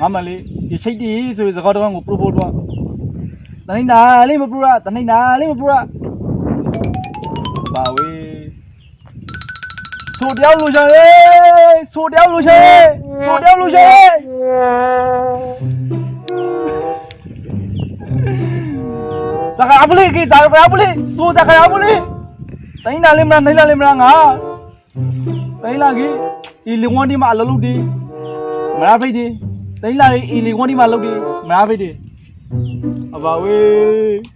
ငါမလေးဒီချိတ်တီဆိုပြီးစကားတော့ကိုပရိုပို့တော့တနိနာလေးမပရိုတနိနာလေးမပရိုပါဝေးဆိုတယောက်လူချင်လေဆိုတယောက်လူချင်ဆိုတယောက်လူချင်စကားပလေးကြီးစကားပလေးဆိုစကားပလေးတနိနာလေးမလားနိုင်လာလေးမလားငါတိုင်းလာကြီးဒီလင်ဝန်းဒီမှာအလုပ်လုပ်ဒီ မလားဖိတ်ဒီတိုင်းလာကြီးဒီလင်ဝန်းဒီမှာလုပ်ဒီမလားဖိတ်ဒီအပါဝေးကိုတောင်းလေးအဆိုင်မြကောက်ခံကြညာတယ်နော်အဆိုင်လေးအဆိုင်လေးကောက်ကောက်ကောက်မယ်အော်အကိုရှိကုန်ဒီတော့ခံစားညာတယ်လေကိုအရှိကု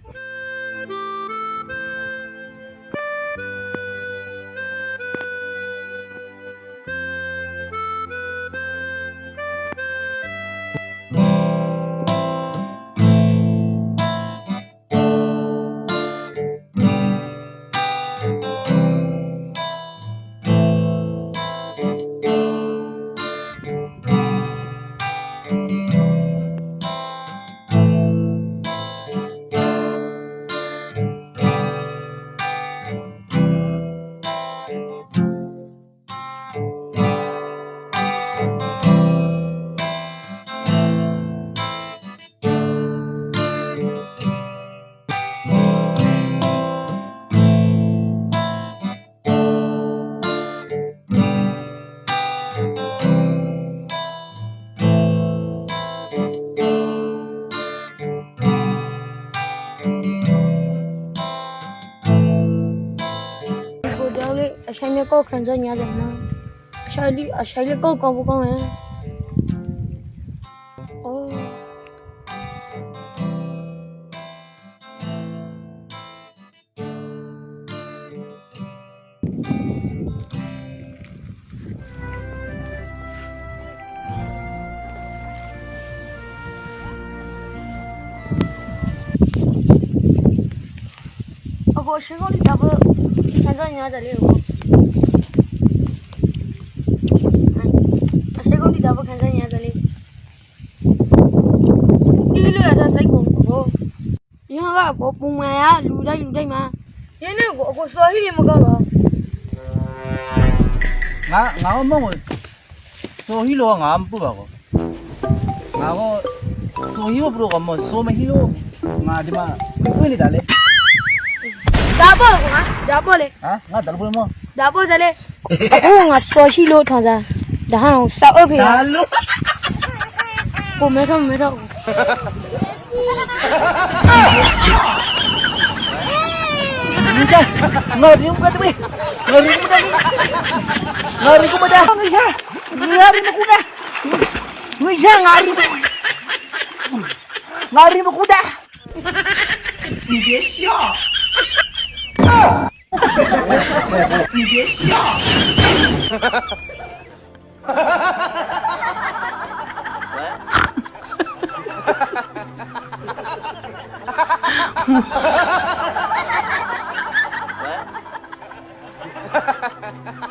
谁谁没够啃着你要怎么？谁绿啊谁绿够高不高人？哦。我谁够绿？要不？ လူတိုင်းမှာရင်းနေကိုအကိုစော်ဟိမကောက်တော့ငါငါမမဆိုဟီလိုငါမပူပါကောငါကောဆိုဟီမပရိုကမဆိုမဟီလိုငါဒီမှာပြနေတာလေဒါပေါ့ကွာဒါပေါ့လေဟာငါတလပွေမဒါပေါ့စလေအခုငါစော်ရှိလို့ထောင်စား ዳቦ ዳቦ ለ ዳቦ ዘለ ቁማ ሶሺ ሎታ ዛ ዳሃው ሳኦብ ያሉ ቁመቶ መቶ đi ngari mo kada bay, ngari mo kada, ngari ko đi. Không ngari mo kuda, ninja ngari mo, ngari mo kuda. 你别笑。你别笑。